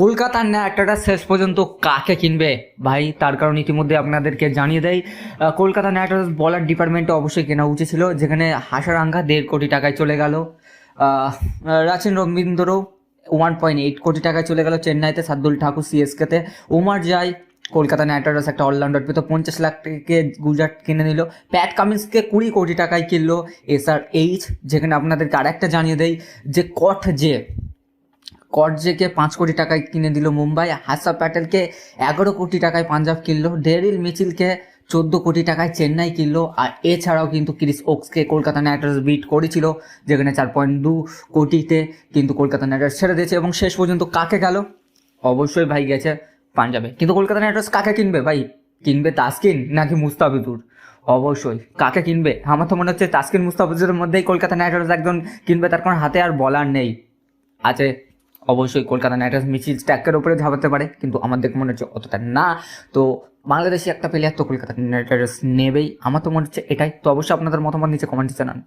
কলকাতার ন্যাটাটা শেষ পর্যন্ত কাকে কিনবে? ভাই, তার কারণ ইতিমধ্যে আপনাদেরকে জানিয়ে দেয় কলকাতা ন্যাটার বলার ডিপার্টমেন্টে অবশ্যই কেনা উচিত ছিল, যেখানে হাসার হাসারাঙ্গা দেড় কোটি টাকায় চলে গেল। রাচিন রবীন্দ্রও ওয়ান পয়েন্ট এইট কোটি টাকায় চলে গেল চেন্নাইতে, সাদ্দুল ঠাকুর সিএসকেতে ওমার যায় কলকাতা নাইট রাইডার্স একটা অলরাউন্ডার পেতো, পঞ্চাশ লাখ টাকাকে গুজরাট কিনে নিল। প্যাট কামিন্সকে কুড়ি কোটি টাকায় কিনলো এস আর এইচ যেখানে আপনাদেরকে আরেকটা জানিয়ে দেয় যে কট যে কটজেকে পাঁচ কোটি টাকায় কিনে দিল মুম্বাই হাসা প্যাটেলকে এগারো কোটি টাকায় পাঞ্জাব কিনলো, ডেরিল মিচিলকে চোদ্দ কোটি টাকায় চেন্নাই কিনলো, আর এছাড়াও কিন্তু ক্রিস ওক্সকে কলকাতা নাইট রাইডার্স বিট করেছিল, যেখানে চার পয়েন্ট দু কোটিতে কিন্তু কলকাতা নাইট রাইডার্স ছেড়ে দিয়েছে, এবং শেষ পর্যন্ত কাকে গেল? অবশ্যই ভাই গেছে পাঞ্জাবে। কিন্তু কলকাতা নাইট রাইডার্স কাকে কিনবে ভাই? কিনবে তাসকিন নাকি মুস্তাফিজুর? অবশ্যই, কাকে কিনবে? আমার তো মনে হচ্ছে তাসকিন মুস্তাফিজুরের মধ্যেই কলকাতা নাইট রাইডার্স একজন কিনবে, তার কারণ হাতে আর বলার নেই। আছে অবশ্যই কলকাতা নাইট রাইডার্স মিছিল স্ট্যাকের উপরে ঝাঁপাতে পারে, কিন্তু আমার দেখে মনে হচ্ছে অতটা না। তো বাংলাদেশে একটা প্লেয়ার তো কলকাতা নাইট রাইডার্স নেবেই। আমার তো মনে হচ্ছে এটাই। তো অবশ্যই আপনাদের মতামত নিচে কমেন্টে জানান।